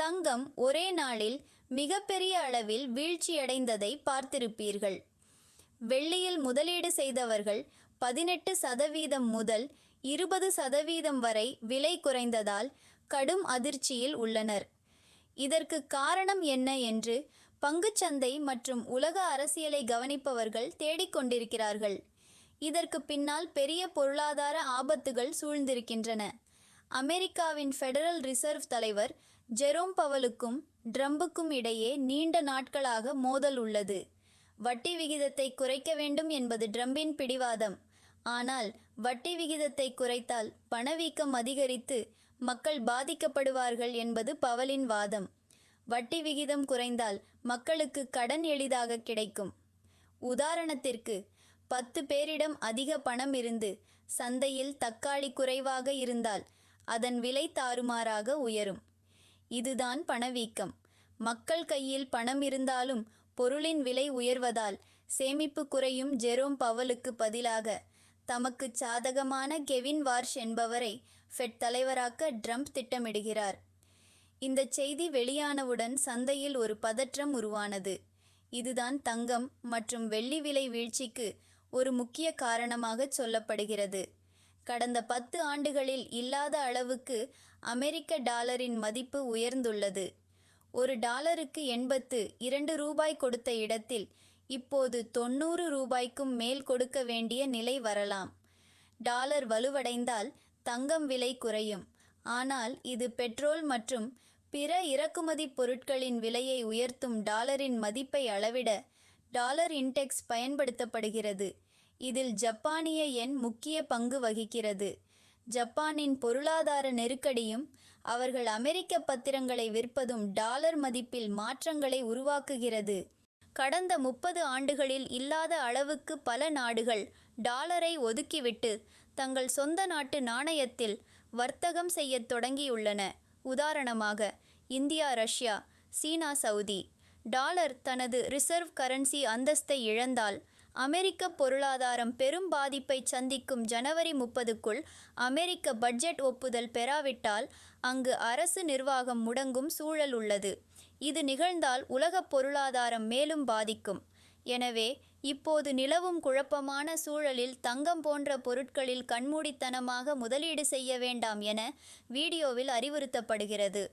தங்கம் ஒரே நாளில் மிகப்பெரிய அளவில் வீழ்ச்சியடைந்ததை பார்த்திருப்பீர்கள். வெள்ளியில் முதலீடு செய்தவர்கள் பதினெட்டு சதவீதம் முதல் இருபது சதவீதம் வரை விலை குறைந்ததால் கடும் அதிர்ச்சியில் உள்ளனர். இதற்கு காரணம் என்ன என்று பங்குச்சந்தை மற்றும் உலக அரசியலை கவனிப்பவர்கள் தேடிக்கொண்டிருக்கிறார்கள் இதற்கு பின்னால் பெரிய பொருளாதார ஆபத்துகள் சூழ்ந்திருக்கின்றன. அமெரிக்காவின் ஃபெடரல் ரிசர்வ் தலைவர் ஜெரோம் பவலுக்கும் ட்ரம்புக்கும் இடையே நீண்ட நாட்களாக மோதல் உள்ளது. வட்டி விகிதத்தை குறைக்க வேண்டும் என்பது ட்ரம்பின் பிடிவாதம். ஆனால் வட்டி விகிதத்தை குறைத்தால் பணவீக்கம் அதிகரித்து மக்கள் பாதிக்கப்படுவார்கள் என்பது பவலின் வாதம். வட்டி விகிதம் குறைந்தால் மக்களுக்கு கடன் எளிதாக கிடைக்கும். உதாரணத்திற்கு பத்து பேரிடம் அதிக பணம் இருந்து சந்தையில் தக்காளி குறைவாக இருந்தால் அதன் விலை தாறுமாறாக உயரும். இதுதான் பணவீக்கம். மக்கள் கையில் பணம் இருந்தாலும் பொருளின் விலை உயர்வதால் சேமிப்பு குறையும் ஜெரோம் பவலுக்கு பதிலாக தமக்கு சாதகமான கெவின் வார்ஷ் என்பவரை ஃபெட் தலைவராக்க ட்ரம்ப் திட்டமிடுகிறார். இந்த செய்தி வெளியானவுடன் சந்தையில் ஒரு பதற்றம் உருவானது. இதுதான் தங்கம் மற்றும் வெள்ளி விலை வீழ்ச்சிக்கு ஒரு முக்கிய காரணமாக சொல்லப்படுகிறது. கடந்த பத்து ஆண்டுகளில் இல்லாத அளவுக்கு அமெரிக்க டாலரின் மதிப்பு உயர்ந்துள்ளது. ஒரு டாலருக்கு எண்பத்து இரண்டு ரூபாய் கொடுத்த இடத்தில் இப்போது தொண்ணூறு ரூபாய்க்கும் மேல் கொடுக்க வேண்டிய நிலை வரலாம். டாலர் வலுவடைந்தால் தங்கம் விலை குறையும். ஆனால் இது பெட்ரோல் மற்றும் பிற இறக்குமதி பொருட்களின் விலையை உயர்த்தும் டாலரின் மதிப்பை அளவிட டாலர் இன்டெக்ஸ் பயன்படுத்தப்படுகிறது. இதில் ஜப்பானிய எண் முக்கிய பங்கு வகிக்கிறது. ஜப்பானின் பொருளாதார நெருக்கடியும் அவர்கள் அமெரிக்க பத்திரங்களை விற்பதும் டாலர் மதிப்பில் மாற்றங்களை உருவாக்குகிறது. கடந்த முப்பது ஆண்டுகளில் இல்லாத அளவுக்கு பல நாடுகள் டாலரை ஒதுக்கிவிட்டு தங்கள் சொந்த நாட்டு நாணயத்தில் வர்த்தகம் செய்யத் தொடங்கியுள்ளன. உதாரணமாக இந்தியா ரஷ்யா சீனா சவுதி. டாலர் தனது ரிசர்வ் கரன்சி அந்தஸ்தை இழந்தால் அமெரிக்க பொருளாதாரம் பெரும் பாதிப்பை சந்திக்கும் ஜனவரி முப்பதுக்குள் அமெரிக்க பட்ஜெட் ஒப்புதல் பெறாவிட்டால் அங்கு அரசு நிர்வாகம் முடங்கும் சூழல் உள்ளது. இது நிகழ்ந்தால் உலகப் பொருளாதாரம் மேலும் பாதிக்கும். எனவே இப்போது நிலவும் குழப்பமான சூழலில் தங்கம் போன்ற பொருட்களில் கண்மூடித்தனமாக முதலீடு செய்ய வேண்டாம் என வீடியோவில் அறிவுறுத்தப்படுகிறது.